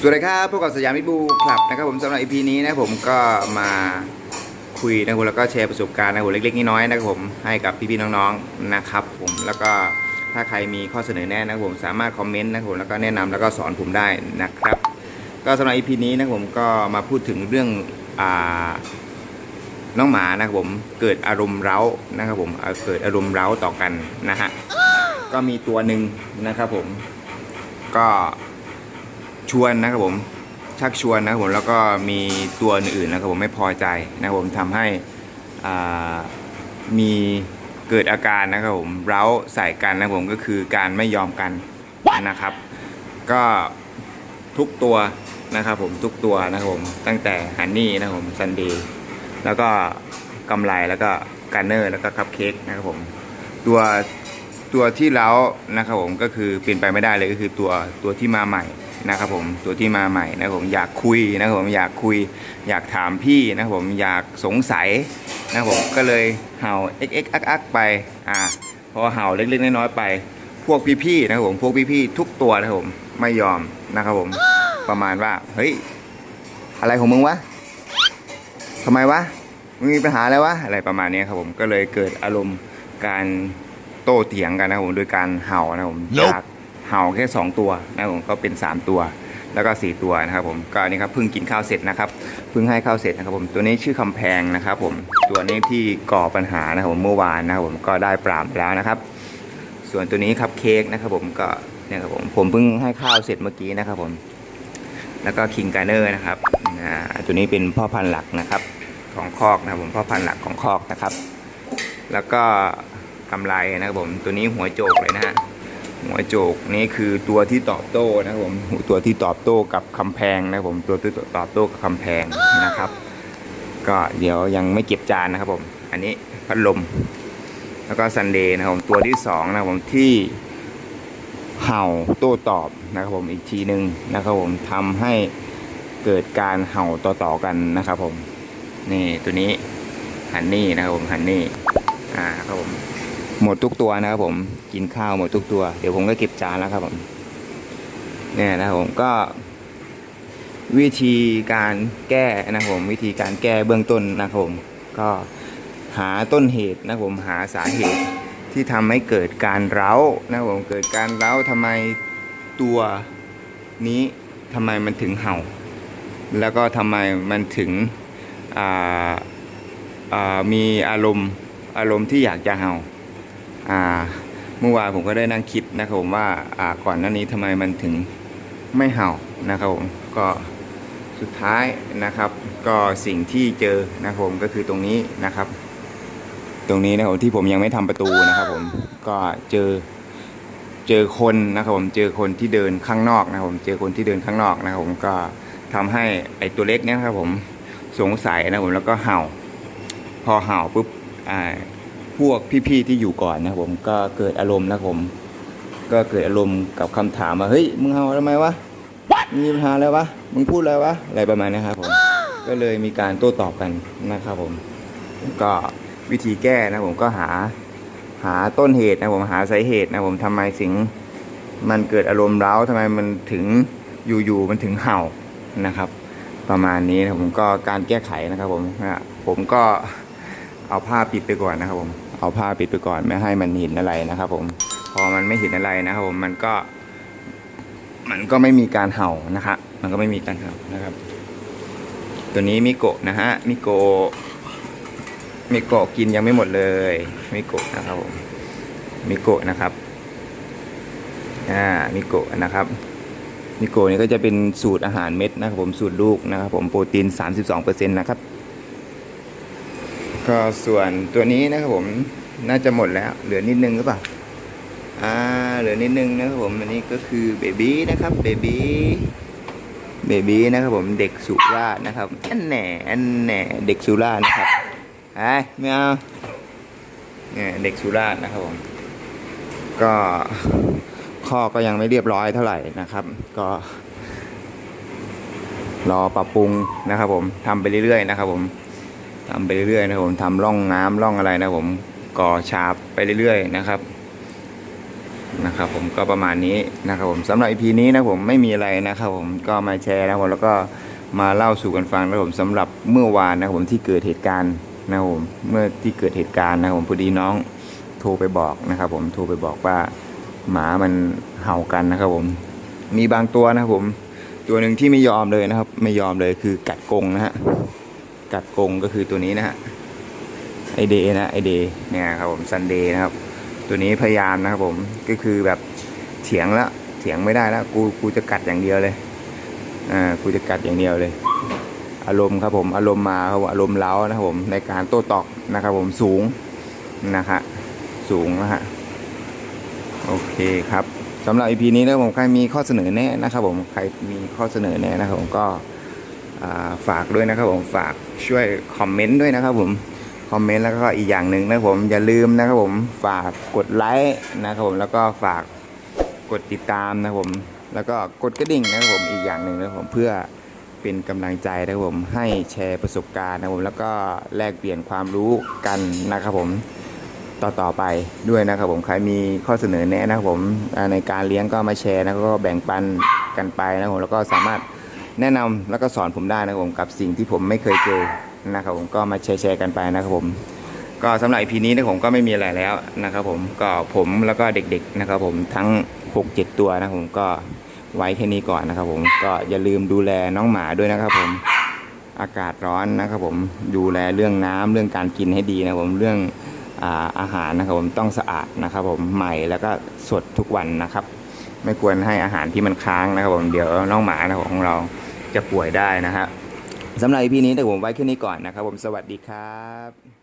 สวัสดีครับพวกกับสยามมิบูคลับนะครับผมสำหรับ EP นี้นะผมก็มาคุยนะครับผมแล้วก็แชร์ประสบการณ์นะครับผมเล็กๆน้อยๆนะครับผมให้กับพี่ๆน้องๆนะครับผมแล้วก็ถ้าใครมีข้อเสนอแนะนะครับผมสามารถคอมเมนต์นะครับผมแล้วก็แนะนำแล้วก็สอนผมได้นะครับ ก็สำหรับ EP นี้นะครับผมก็มาพูดถึงเรื่องอ่าน้องหมานะครับผมเกิดอารมณ์เร้านะครับผมเอ่อเกิดอารมณ์เร้าต่อกันนะฮะก็มีตัวหนึ่งนะครับผมก็ ชวนนะครับผมชักชวนนะครับผมแล้วก็มีตัวอื่นๆนะครับผมไม่พอใจนะครับผมทำให้อ่ามีเกิดอาการนะครับผมเร้าใส่กันนะครับผมก็คือการไม่ยอมกันนะครับ ก็ทุกตัวนะครับผมทุกตัวนะครับผมตั้งแต่ฮันนี่นะครับผมซันเดย์แล้วก็กำไรแล้วก็การเนอร์แล้วก็คัพเค้กนะครับผมตัวตัวที่เล้านะครับผมก็คือเปลี่ยนไปไม่ได้เลยก็คือตัวตัวที่มาใหม่ นะครับผมตัวที่มาใหม่นะครับผมอยากคุยนะครับผมอยากคุย อยากถามพี่นะครับผมอยากสงสัยนะครับผมก็เลยเห่าเอ็กเอ็กอักอักไปอ่าพอเห่าเล็กๆน้อยๆไป พวกพี่ๆนะครับผมพวกพี่ๆทุกตัวนะครับผมไม่ยอมนะครับผมประมาณว่าเฮ้ยอะไรของมึงวะทำไมวะมึงมีปัญหาอะไรวะอะไรประมาณนี้ครับผมก็เลยเกิดอารมณ์การโต้เถียงกันนะครับผมโดยการเห่านะครับผม Nope จาก เห่าแค่สองตัวนะครับผมก็เป็นสามตัว แล้วก็สี่ตัวนะครับผมก็อันนี้ครับเพิ่งกินข้าวเสร็จนะครับเพิ่งให้ข้าวเสร็จนะครับผมตัวนี้ชื่อคำแพงนะครับผมตัวนี้ที่ก่อปัญหานะครับผมเมื่อวานนะครับผมก็ได้ปราบแล้วนะครับ ส่วนตัวนี้ครับเค้กนะครับผมก็เนี่ยครับผมผมเพิ่งให้ข้าวเสร็จเมื่อกี้นะครับผมแล้วก็คิงการเนอร์นะครับอ่าตัวนี้เป็นพ่อพันธุ์หลักนะครับของคอกนะครับผมพ่อพันธุ์หลักของคอกนะครับ แล้วก็กำไรนะครับผมตัวนี้หัวโจกเลยนะฮะ หัวโจกนี่คือตัวที่ตอบโต้นะครับผมตัวที่ตอบโต้กับคำแพงนะครับผมตัวที่ตอบโต้กับคำแพงนะครับ ก็เดี๋ยวยังไม่เก็บจานนะครับผม อันนี้พัดลม แล้วก็ซันเดย์นะครับผมตัวที่สองนะครับผมที่เห่าโต้ตอบนะครับผมอีกทีหนึ่งนะครับผมทำให้เกิดการเห่าต่อๆกันนะครับผมนี่ตัวนี้ฮันนี่นะครับผมฮันนี่อ่าครับผม หมดทุกตัวนะครับผมกินข้าวหมดทุกตัว เดี๋ยวผมก็เก็บจานแล้วครับผมเนี่ยนะครับผมก็ วิธีการแก้นะครับผม วิธีการแก้เบื้องต้นนะครับผมก็หาต้นเหตุนะครับผมหาสาเหตุที่ทำให้เกิดการเร้านะครับผมเกิดการเร้าทำไมตัวนี้ทำไมมันถึงเห่า แล้วก็ทำไมมันถึงมีอารมณ์อารมณ์ที่อยากจะเห่า เมื่อวานผมก็ได้นั่งคิดนะครับผมว่าอ่าก่อนหน้านี้ทำไมมันถึงไม่เห่านะครับผมก็สุดท้ายนะครับ ก็สิ่งที่เจอนะครับผมก็คือตรงนี้นะครับ ตรงนี้นะครับที่ผมยังไม่ทำประตูนะครับผมก็เจอเจอคนนะครับผมเจอคนที่เดินข้างนอกนะครับผมเจอคนที่เดินข้างนอกนะครับผมก็ทำให้ไอตัวเล็กเนี่ยนะครับผมสงสัยนะครับผมแล้วก็เห่า พอเห่าปุ๊บอ่า พวกพี่ๆที่อยู่ก่อนนะครับผมก็เกิดอารมณ์นะครับผม ก็เกิดอารมณ์กับคำถามว่าเฮ้ยมึงเห่าทำไมวะมึงมีปัญหาอะไรวะมึงพูดอะไรวะอะไรประมาณนี้ครับผมก็เลยมีการโต้ตอบกันนะครับผม ก็วิธีแก้นะผมก็หาหาต้นเหตุนะผมหาสาเหตุนะผมทำไมสิ่งมันเกิดอารมณ์เร้าทำไมมันถึงอยู่ๆมันถึงเห่านะครับ ประมาณนี้นะผมก็การแก้ไขนะครับผมนะผมก็ เอาผ้าปิดไปก่อนนะครับผมเอาผ้าปิดไปก่อนไม่ให้มันเห็นอะไรนะครับผมพอมันไม่เห็นอะไรนะครับผมมันก็ มันก็ไม่มีการเห่านะครับมันก็ไม่มีการเห่านะครับ ตัวนี้มิโกะนะฮะมิโกะมิโกะกินยังไม่หมดเลยมิโกะนะครับผมมิโกะนะครับอ่ามิโกะนะครับมิโกะนี่ก็จะเป็นสูตรอาหารเม็ดนะครับผมสูตรลูกนะครับผมโปรตีน 32%นะครับ ก็ส่วนตัวนี้นะครับผมน่าจะหมดแล้ว เหลือนิดนึงหรือเปล่าอ่าเหลือนิดนึงนะครับผมอันนี้ก็คือเบบี้นะครับเบบี้เบบี้นะครับผมเด็กสุราษฎร์นะครับอันแหน่อันแหน่เด็กสุราษฎร์นะครับไอ้ไม่เอาเนี่ยเด็กสุราษฎร์นะครับผมก็ข้อก็ยังไม่เรียบร้อยเท่าไหร่นะครับ ก็ รอปรับปรุงนะครับผมทำไปเรื่อยๆนะครับผม ทำไปเรื่อยๆนะผมทำร่องน้ำร่องอะไรนะผมก่อฉาบไปเรื่อยๆนะครับนะครับผมก็ประมาณนี้นะครับผมสำหรับ EP นี้นะผมไม่มีอะไรนะครับผมก็มาแชร์นะผมแล้วก็มาเล่าสู่กันฟังนะผมสำหรับเมื่อวานนะผมที่เกิดเหตุการณ์นะผมเมื่อที่เกิดเหตุการณ์นะผมพอดีน้องโทรไปบอกนะครับผมโทรไปบอกว่าหมามันเห่ากันนะครับผมมีบางตัวนะครับผมตัวหนึ่งที่ไม่ยอมเลยนะครับ ไม่ยอมเลยคือกัดกงนะฮะ กัดกงก็คือตัวนี้นะฮะไอเดย์นะไอเดย์เนี่ยครับผมซันเดย์นะครับ ตัวนี้พยายามนะครับผมก็คือแบบเถียงแล้วเถียงไม่ได้แล้วกูกูจะกัดอย่างเดียวเลยอ่ากูจะกัดอย่างเดียวเลย อารมณ์ครับผมอารมณ์มาครับอารมณ์เล้านะครับผมในการโต้ตอบนะครับผมสูงนะฮะสูงนะฮะโอเคครับสำหรับ EP นี้นะผมใครมีข้อเสนอแนะนะครับผมใครมีข้อเสนอแนะนะครับผมก็ ฝากด้วยนะครับผมฝากช่วยคอมเมนต์ด้วยนะครับผมคอมเมนต์แล้วก็อีกอย่างหนึ่งนะครับผมอย่าลืมนะครับผมฝากกดไลค์นะครับผมแล้วก็ฝากกดติดตามนะครับผม แล้วก็กดกระดิ่งนะครับผมอีกอย่างหนึ่งนะครับผมเพื่อเป็นกำลังใจนะครับผมให้แชร์ประสบการณ์นะครับผมแล้วก็แลกเปลี่ยนความรู้กันนะครับผมต่อต่อไปด้วยนะครับผมใครมีข้อเสนอแนะนะครับผมในการเลี้ยงก็มาแชร์แล้วก็แบ่งปันกันไปนะครับผมแล้วก็สามารถ แนะนำแล้วก็สอนผมได้นะครับผมกับสิ่งที่ผมไม่เคยเจอนะครับผมก็มาแชร์แชร์กันไปนะครับผม ก็สำหรับ EP นี้นะผมก็ไม่มีอะไรแล้วนะครับผมก็ผมแล้วก็เด็กๆนะครับผมทั้ง 6-7 ตัวนะครับผมก็ไว้แค่นี้ก่อนนะครับผมก็อย่าลืมดูแลน้องหมาด้วยนะครับผมอากาศร้อนนะครับผมดูแลเรื่องน้ำเรื่องการกินให้ดีนะครับผมเรื่องอาหารนะครับผมต้องสะอาดนะครับผมใหม่แล้วก็สดทุกวันนะครับ ไม่ควรให้อาหารที่มันค้างนะครับผมเดี๋ยวน้องหมานะของเรา จะป่วยได้นะฮะสำหรับ EP นี้แต่ผมไว้แค่นี้ก่อนนะครับผมสวัสดีครับ